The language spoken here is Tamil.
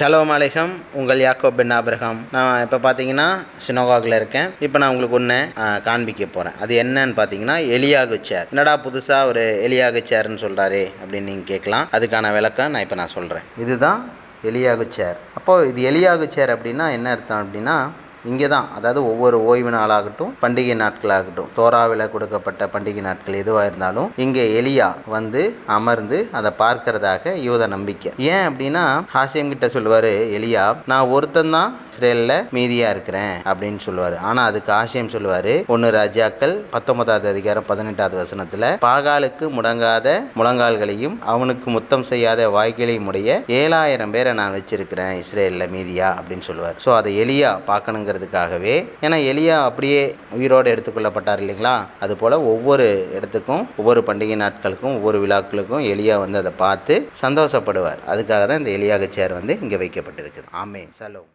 ஷலோம் அலைகம். உங்கள் யாக்கோ பென் ஆபிரகாம். நான் இப்போ பார்த்தீங்கன்னா சினோகாகில் இருக்கேன். இப்போ நான் உங்களுக்கு ஒன்று காண்பிக்க போகிறேன் அது என்னன்னு பார்த்தீங்கன்னா எலியாகு சேர் என்னடா புதுசாக ஒரு எலியாகு சேர்னு சொல்கிறாரே அப்படின்னு நீங்கள் கேட்கலாம். அதுக்கான விளக்கம் நான் இப்போ நான் சொல்கிறேன் இதுதான் எலியாகு சேர் அப்போது இது எலியாகு சேர் அப்படின்னா என்ன அர்த்தம் அப்படின்னா இங்கே தான் அதாவது ஒவ்வொரு ஓய்வு நாளாகட்டும் பண்டிகை நாட்களாகட்டும் தோராவில் கொடுக்கப்பட்ட பண்டிகை நாட்கள் எதுவாக இருந்தாலும் இங்கே எலியா வந்து அமர்ந்து அதை பார்க்கறதாக யூத நம்பிக்கை. ஏன் அப்படின்னா ஹாசியம் கிட்ட சொல்லுவார் எலியா நான் ஒருத்தன் தான் இஸ்ரேலில் மீதியாக இருக்கிறேன் அப்படின்னு சொல்லுவார். ஆனால் அதுக்கு ஹாசியம் சொல்லுவார் ஒன்று ராஜாக்கள் பத்தொன்பதாவது அதிகாரம் பதினெட்டாவது வசனத்தில் பாகாலுக்கு முடங்காத முழங்கால்களையும் அவனுக்கு முத்தம் செய்யாத வாய்களையும் உடைய ஏழாயிரம் பேரை நான் வச்சிருக்கிறேன் இஸ்ரேலில் மீதியா அப்படின்னு சொல்லுவார். ஸோ அதை எலியா பார்க்கணுங்கிறதுக்காகவே ஏன்னா எலியா அப்படியே உயிரோடு எடுத்துக்கொள்ளப்பட்டார் இல்லைங்களா? அதுபோல் ஒவ்வொரு இடத்துக்கும் ஒவ்வொரு பண்டிகை நாட்களுக்கும் ஒவ்வொரு விழாக்களுக்கும் எலியா வந்து அதை பார்த்து சந்தோஷப்படுவார். அதுக்காக தான் இந்த எலியாக சேர் வந்து இங்கே வைக்கப்பட்டிருக்குது. ஆமே சலோம்